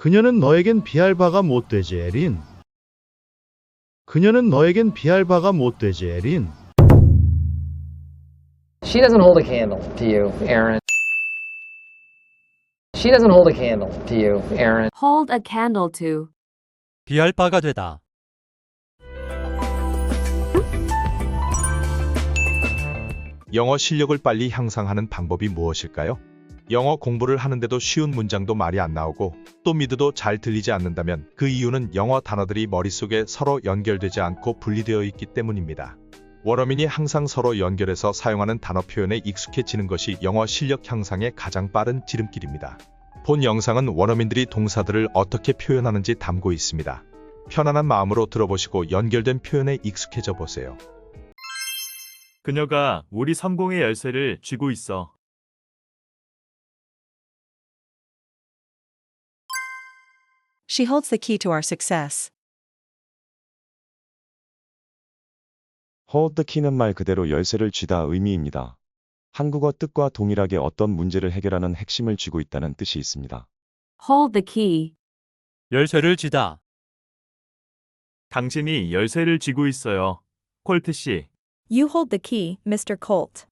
그녀는 너에겐 비할 바가 못 되지, 에린. 그녀는 너에겐 비할 바가 못 되지, 에린. She doesn't hold a candle to you, Aaron. She doesn't hold a candle to you, Aaron. Hold a candle to. 비할 바가 되다. 영어 실력을 빨리 향상하는 방법이 무엇일까요? 영어 공부를 하는데도 쉬운 문장도 말이 안 나오고 또 미드도 잘 들리지 않는다면 그 이유는 영어 단어들이 머릿속에 서로 연결되지 않고 분리되어 있기 때문입니다. 원어민이 항상 서로 연결해서 사용하는 단어 표현에 익숙해지는 것이 영어 실력 향상의 가장 빠른 지름길입니다. 본 영상은 원어민들이 동사들을 어떻게 표현하는지 담고 있습니다. 편안한 마음으로 들어보시고 연결된 표현에 익숙해져 보세요. 그녀가 우리 성공의 열쇠를 쥐고 있어. She holds the key to our success. hold the key는 말 그대로 열쇠를 쥐다 의미입니다. 한국어 뜻과 동일하게 어떤 문제를 해결하는 핵심을 쥐고 있다는 뜻이 있습니다. Hold the key. 열쇠를 쥐다. 당신이 열쇠를 쥐고 있어요. 콜트 씨. You hold the key, Mr. Colt.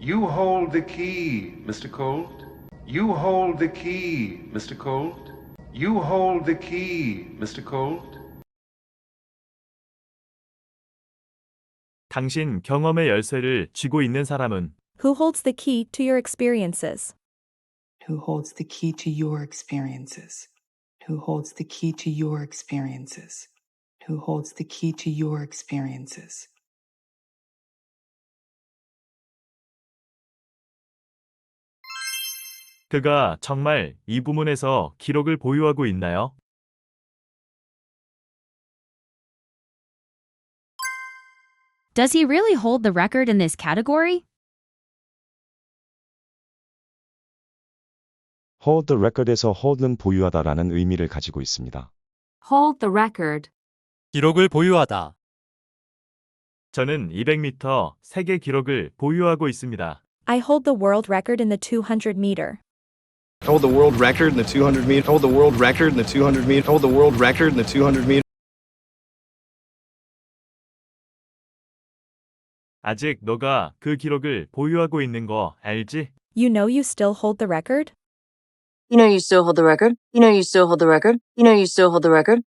You hold the key, Mr. Colt. You hold the key, Mr. Colt. You hold the key, Mr. Colt. 당신 경험의 열쇠를 쥐고 있는 사람은 Who holds the key to your experiences? Who holds the key to your experiences? Who holds the key to your experiences? Who holds the key to your experiences? 그가 정말 이 부문에서 기록을 보유하고 있나요? Does he really hold the record in this category? hold the record에서 hold는 보유하다라는 의미를 가지고 있습니다. Hold the record. 기록을 보유하다. 저는 200m 세계 기록을 보유하고 있습니다. I hold the world record in the 200 meter. Hold the world record in the 200 meter. Hold the world record in the 200 meter. Hold the world record in the 200 meter. 아직 너가 그 기록을 보유하고 있는 거 알지? You know you still hold the record? You know you still hold the record. You know you still hold the record. You know you still hold the record.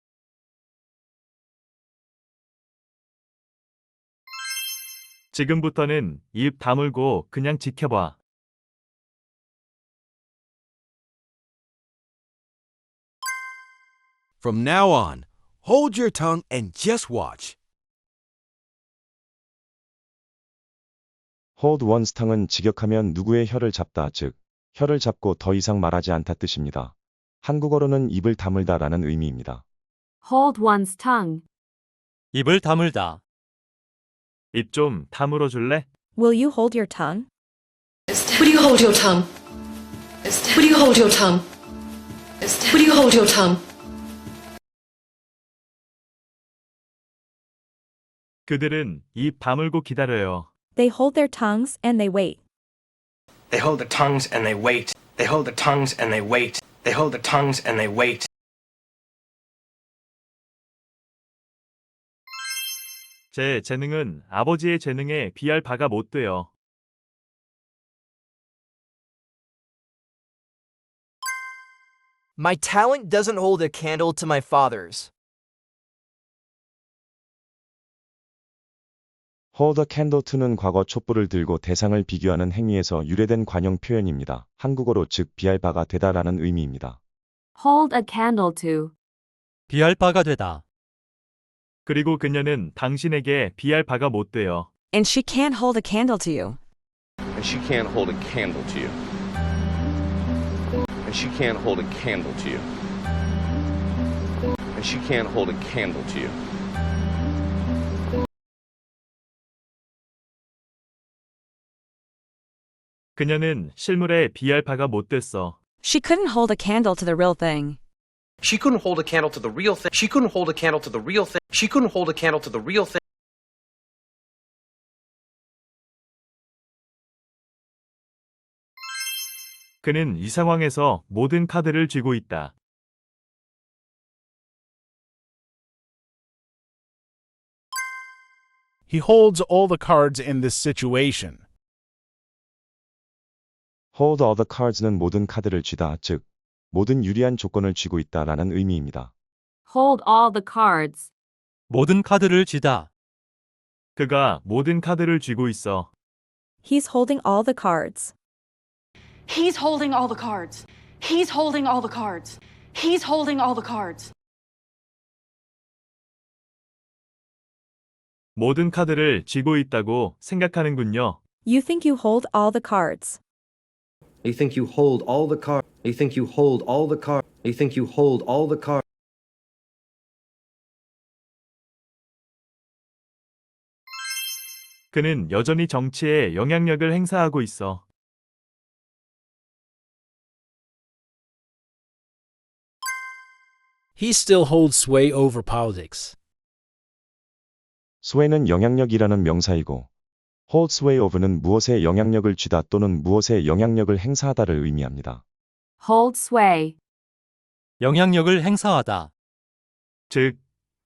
지금부터는 입 다물고 그냥 지켜봐. From now on, hold your tongue and just watch. hold one's tongue은 직역하면 누구의 혀를 잡다 즉 혀를 잡고 더 이상 말하지 않다 뜻입니다. 한국어로는 입을 다물다라는 의미입니다. Hold one's tongue. 입을 다물다. 입 좀 다물어 줄래? Will you hold your tongue? Will you hold your tongue? Will you hold your tongue? Will you hold your tongue? 그들은 입 다물고 기다려요. They hold their tongues and they wait. They hold their tongues and they wait. They hold their tongues and they wait. They hold their tongues and they wait. 제 재능은 아버지의 재능에 비할 바가 못 돼요. My talent doesn't hold a candle to my father's. Hold a candle to는 과거 촛불을 들고 대상을 비교하는 행위에서 유래된 관용 표현입니다. 한국어로 즉 비할 바가 되다라는 의미입니다. Hold a candle to. 비할 바가 되다. 그리고 그녀는 당신에게 비할 바가 못 돼요. And she can't hold a candle to you. And she can't hold a candle to you. And she can't hold a candle to you. And she can't hold a candle to you. 그녀는 실물에 비알파가 못 됐어. She couldn't hold a candle to the real thing. She couldn't hold a candle to the real thing. She couldn't hold a candle to the real thing. She couldn't hold a candle to the real thing. 그는 이 상황에서 모든 카드를 쥐고 있다. He holds all the cards in this situation. Hold all the cards는 모든 카드를 쥐다, 즉, 모든 유리한 조건을 쥐고 있다라는 의미입니다. Hold all the cards. 모든 카드를 쥐다. 그가 모든 카드를 쥐고 있어. He's holding all the cards. He's holding all the cards. He's holding all the cards. He's holding all the cards. 모든 카드를 쥐고 있다고 생각하는군요. You think you hold all the cards. You think you hold all the cards. You think you hold all the cards. You think you hold all the cards. 그는 여전히 정치에 영향력을 행사하고 있어. He still holds sway over politics. sway는 영향력이라는 명사이고, hold sway over는 무엇에 영향력을 쥐다 또는 무엇에 영향력을 행사하다를 의미합니다. Hold sway. 영향력을 행사하다. 즉,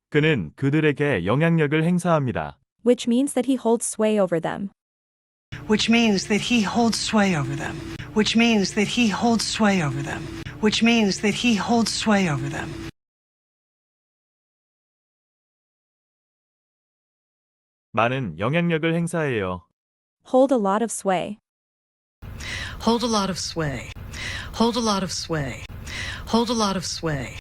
그는 그들에게 영향력을 행사합니다. Which means that he holds sway over them. Which means that he holds sway over them. Which means that he holds sway over them. Which means that he holds sway over them. 많은 영향력을 행사해요. Hold a lot of sway. Hold a lot of sway. Hold a lot of sway. Hold a lot of sway.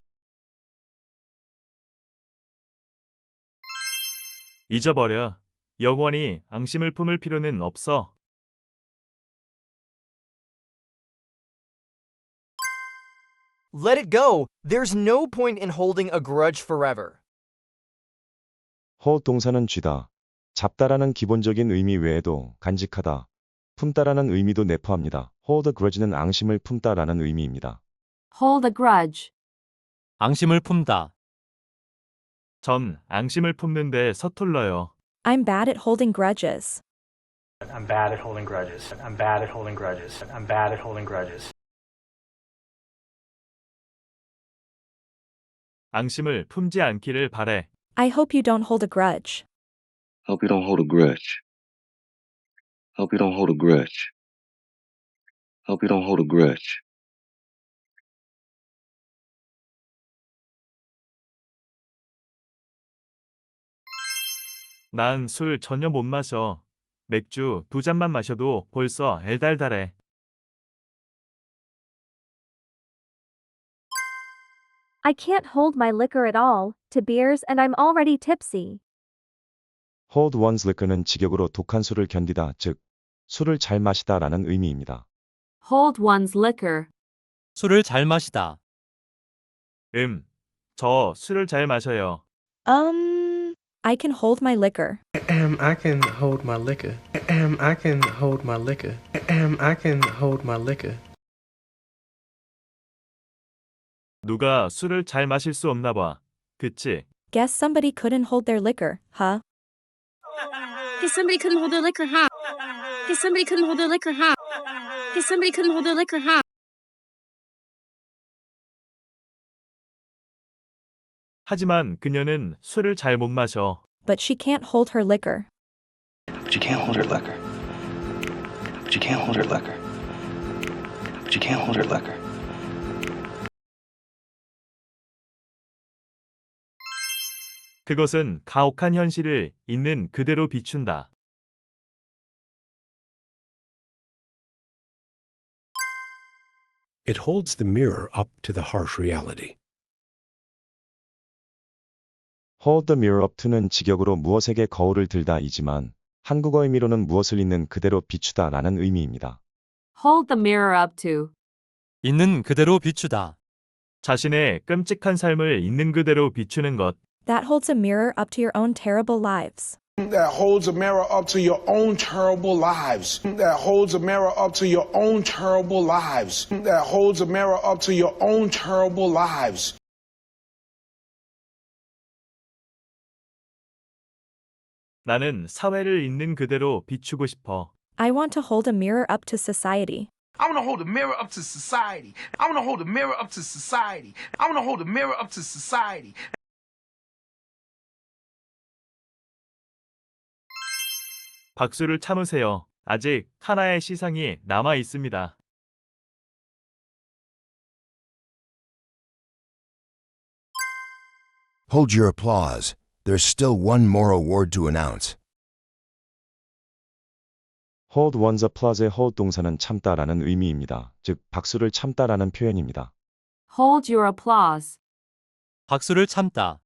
잊어버려. 영원히 앙심을 품을 필요는 없어. Let it go. There's no point in holding a grudge forever. hold 동사는 쥐다, 잡다라는 기본적인 의미 외에도 간직하다, 품다라는 의미도 내포합니다. hold a grudge는 앙심을 품다라는 의미입니다. Hold a grudge. 앙심을 품다. 전 앙심을 품는데 서툴러요. I'm bad at holding grudges. I'm bad at holding grudges. I'm bad at holding grudges. I'm bad at holding grudges. 앙심을 품지 않기를 바래. I hope you don't hold a grudge. Hope you don't hold a grudge. Hope you don't hold a grudge. Hope you don't hold a grudge. 난 술 전혀 못 마셔. 맥주 두 잔만 마셔도 벌써 엘달달해. I can't hold my liquor at all, to beers and I'm already tipsy. hold one's liquor는 직역으로 독한 술을 견디다, 즉, 술을 잘 마시다라는 의미입니다. Hold one's liquor. 술을 잘 마시다. 음, 저 술을 잘 마셔요. Um, I can hold my liquor. Um, I can hold my liquor. Um, I can hold my liquor. Um, I can hold my liquor. 누가 술을 잘 마실 수 없나 봐. 그치? Guess somebody couldn't hold their liquor, huh? Guess somebody couldn't hold their liquor, huh? Guess somebody couldn't hold their liquor, huh? Guess somebody couldn't hold their liquor, huh? 하지만 그녀는 술을 잘 못 마셔. But she can't hold her liquor. But you can't hold her liquor. But you can't hold her liquor. But you can't hold her liquor. 그것은 가혹한 현실을 있는 그대로 비춘다. It holds the mirror up to the harsh reality. hold the mirror up to는 직역으로 무엇에게 거울을 들다이지만, 한국어 의미로는 무엇을 있는 그대로 비추다라는 의미입니다. Hold the mirror up to. 있는 그대로 비추다. 자신의 끔찍한 삶을 있는 그대로 비추는 것. That holds a mirror up to your own terrible lives. That holds a mirror up to your own terrible lives. That holds a mirror up to your own terrible lives. That holds a mirror up to your own terrible lives. 나는 사회를 있는 그대로 비추고 싶어. I want to hold a mirror up to society. I want to hold a mirror up to society. I want to hold a mirror up to society. I want to hold a mirror up to society. 박수를 참으세요. 아직 하나의 시상이 남아 있습니다. Hold your applause. There's still one more award to announce. hold one's applause의 hold 동사는 참다라는 의미입니다. 즉, 박수를 참다라는 표현입니다. Hold your applause. 박수를 참다.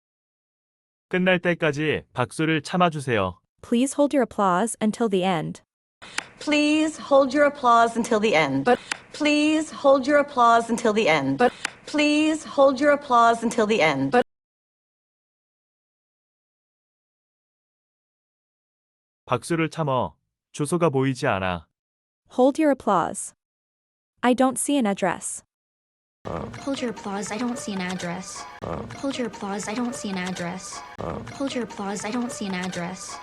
끝날 때까지 박수를 참아주세요. Please hold your applause until the end. Please hold your applause until the end. But please hold your applause until the end. But please hold your applause until the end. But 박수를 참어. 주소가 보이지 않아. Hold your applause. I don't see an address. Hold your applause, I don't see an address. Hold your applause, I don't see an address. Hold your applause, I don't see an address.